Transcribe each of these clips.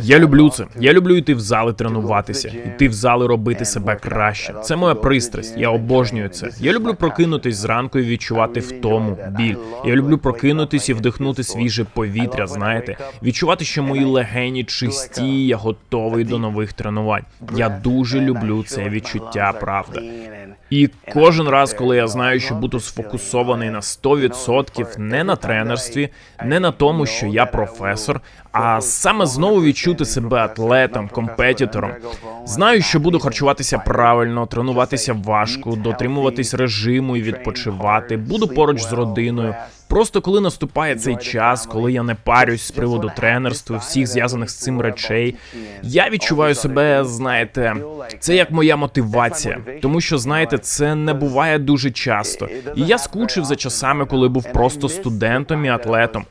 Я люблю це. Я люблю йти в зали тренуватися, йти в зали робити себе краще. Це моя пристрасть. Я обожнюю це. Я люблю прокинутись зранку і відчувати втому, біль. Я люблю прокинутись і вдихнути свіже повітря. Знаєте, відчувати, що мої легені чисті. Я готовий до нових тренувань. Я дуже люблю це відчуття, правда. І кожен раз, коли я знаю, що буду сфокусований на 100% не на тренерстві, не на тому, що я професор, а саме знову відчути себе атлетом, компетітором. Знаю, що буду харчуватися правильно, тренуватися важко, дотримуватись режиму і відпочивати. Буду поруч з родиною. Просто коли наступає цей час, коли я не парюсь з приводу тренерства, всіх зв'язаних з цим речей, я відчуваю себе, знаєте, це як моя мотивація, тому що знаєте, це не буває дуже часто. І я скучив за часами, коли був просто студентом і атлетом.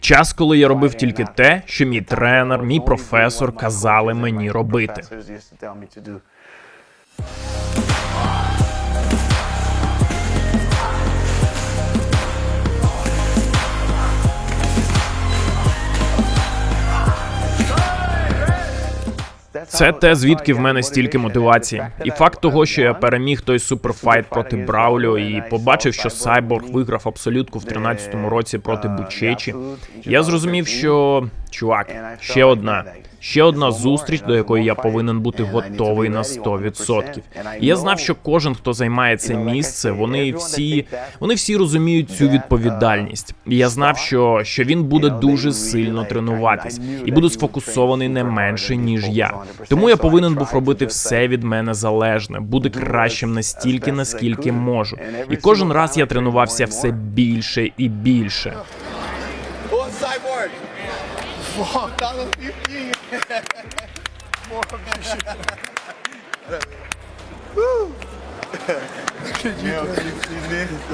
Час, коли я робив тільки те, що мій тренер, мій професор казали мені робити. Це те, звідки в мене стільки мотивації. І факт того, що я переміг той суперфайт проти Брауліо і побачив, що Сайборг виграв абсолютку в 13-му році проти Бучечі. Я зрозумів, що чувак, ще одна. Ще одна зустріч, до якої я повинен бути готовий на 100%. І я знав, що кожен, хто займає це місце, вони всі вони всі розуміють цю відповідальність. І я знав, що, що він буде дуже сильно тренуватись і буде сфокусований не менше ніж я. Тому я повинен був робити все від мене залежне, бути кращим настільки, наскільки можу. І кожен раз я тренувався все більше і більше. Fuck, that was 15. More of that shit. Woo! Could you do 15 minutes?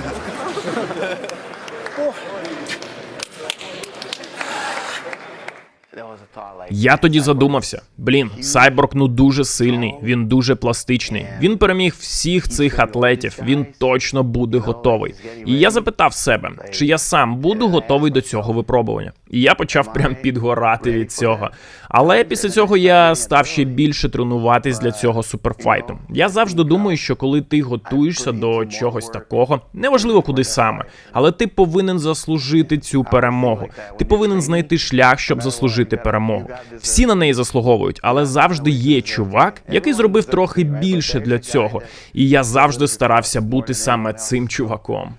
Я тоді задумався: блін, Сайборг ну дуже сильний, він дуже пластичний. Він переміг всіх цих атлетів. Він точно буде готовий. І я запитав себе, чи я сам буду готовий до цього випробування. І я почав прям підгорати від цього. Але після цього я став ще більше тренуватись для цього суперфайту. Я завжди думаю, що коли ти готуєшся до чогось такого, неважливо куди саме, але ти повинен заслужити цю перемогу. Ти повинен знайти шлях, щоб заслужити перемогу. Всі на неї заслуговують, але завжди є чувак, який зробив трохи більше для цього. І я завжди старався бути саме цим чуваком.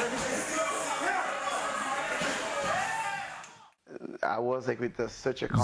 Thank you.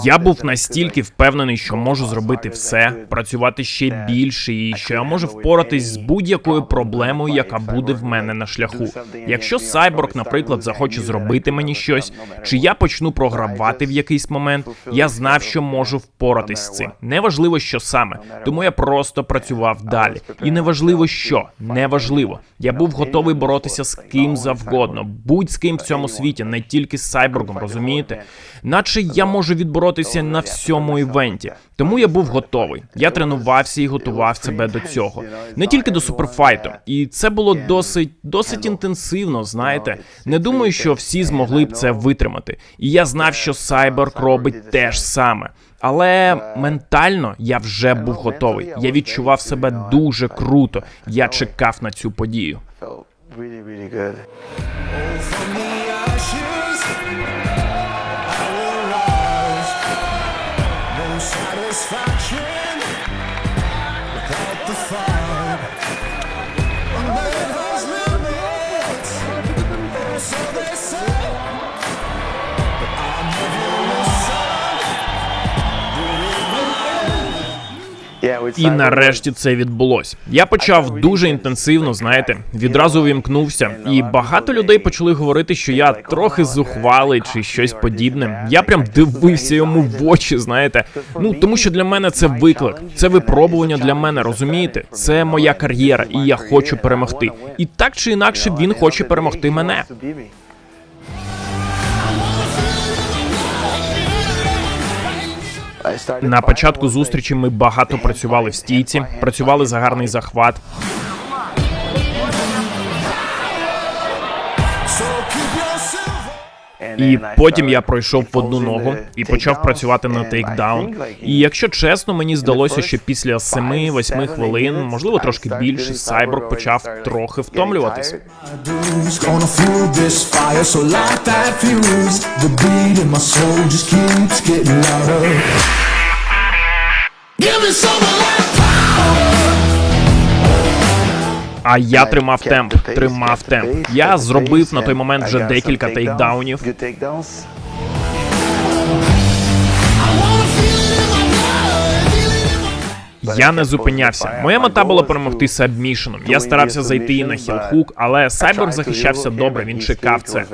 Я був настільки впевнений, що можу зробити все, працювати ще більше, і що я можу впоратись з будь-якою проблемою, яка буде в мене на шляху. Якщо Сайборг, наприклад, захоче зробити мені щось, чи я почну програвати в якийсь момент, я знав, що можу впоратись з цим. Неважливо, що саме, тому я просто працював далі. І неважливо, що неважливо. Я був готовий боротися з ким завгодно, будь з ким в цьому світі, не тільки з Сайборгом, розумієте? Наче я можу відборотися на всьому івенті. Тому я був готовий. Я тренувався і готував себе до цього. Не тільки до суперфайту. І це було досить досить інтенсивно. Знаєте, не думаю, що всі змогли б це витримати. І я знав, що Сайборг робить те ж саме. Але ментально я вже був готовий. Я відчував себе дуже круто. Я чекав на цю подію. the fire. І нарешті це відбулось. Я почав дуже інтенсивно, знаєте, відразу увімкнувся, і багато людей почали говорити, що я трохи зухвалий чи щось подібне. Я прям дивився йому в очі, знаєте. Ну тому що для мене це виклик, це випробування для мене, розумієте? Це моя кар'єра, і я хочу перемогти. І так чи інакше він хоче перемогти мене. На початку зустрічі ми багато працювали в стійці, працювали за гарний захват. So keep your і потім я пройшов в одну ногу і почав працювати на тейкдаун. І якщо чесно, мені здалося, що після 7-8 хвилин, можливо, трошки більше, Сайборг почав трохи втомлюватись. Dudes gonna fuel А я тримав темп, тримав темп. Я зробив на той момент вже декілька тейкдаунів. Я не зупинявся. Моя мета була перемогти сабмішеном. Я старався зайти на хілхук, але Сайборг захищався добре. Він чекав це.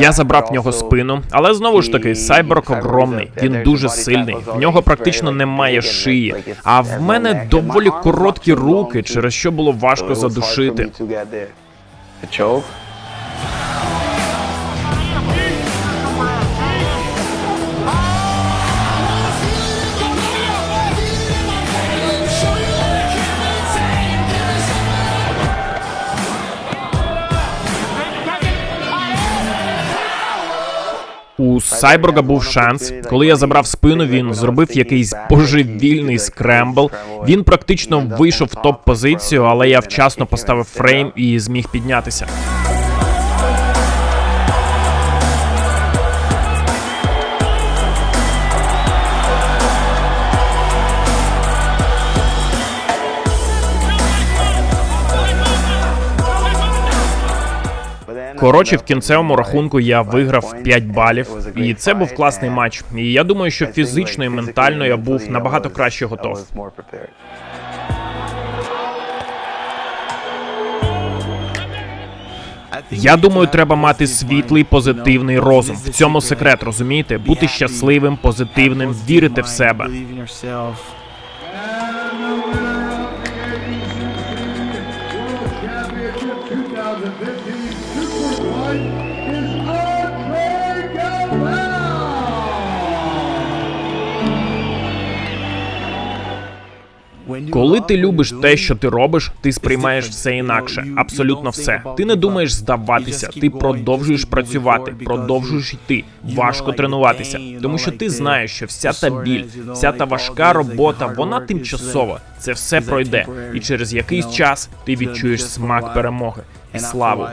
Я забрав в нього спину, але знову ж таки, Сайборг огромний. Він дуже сильний. В нього практично немає шиї. А в мене доволі короткі руки, через що було важко задушити. У Сайборга був шанс. Коли я забрав спину, він зробив якийсь божевільний скрембл. Він практично вийшов в топ-позицію, але я вчасно поставив фрейм і зміг піднятися. Коротше, в кінцевому рахунку я виграв 5 балів, і це був класний матч. І я думаю, що фізично і ментально я був набагато краще готов. Я думаю, треба мати світлий позитивний розум. В цьому секрет, розумієте? Бути щасливим, позитивним, вірити в себе. Коли ти любиш те, що ти робиш, ти сприймаєш все інакше, абсолютно все. Ти не думаєш здаватися, ти продовжуєш працювати, продовжуєш йти, важко тренуватися, тому що ти знаєш, що вся та біль, вся та важка робота, вона тимчасова. Це все пройде, і через якийсь час ти відчуєш смак перемоги і славу.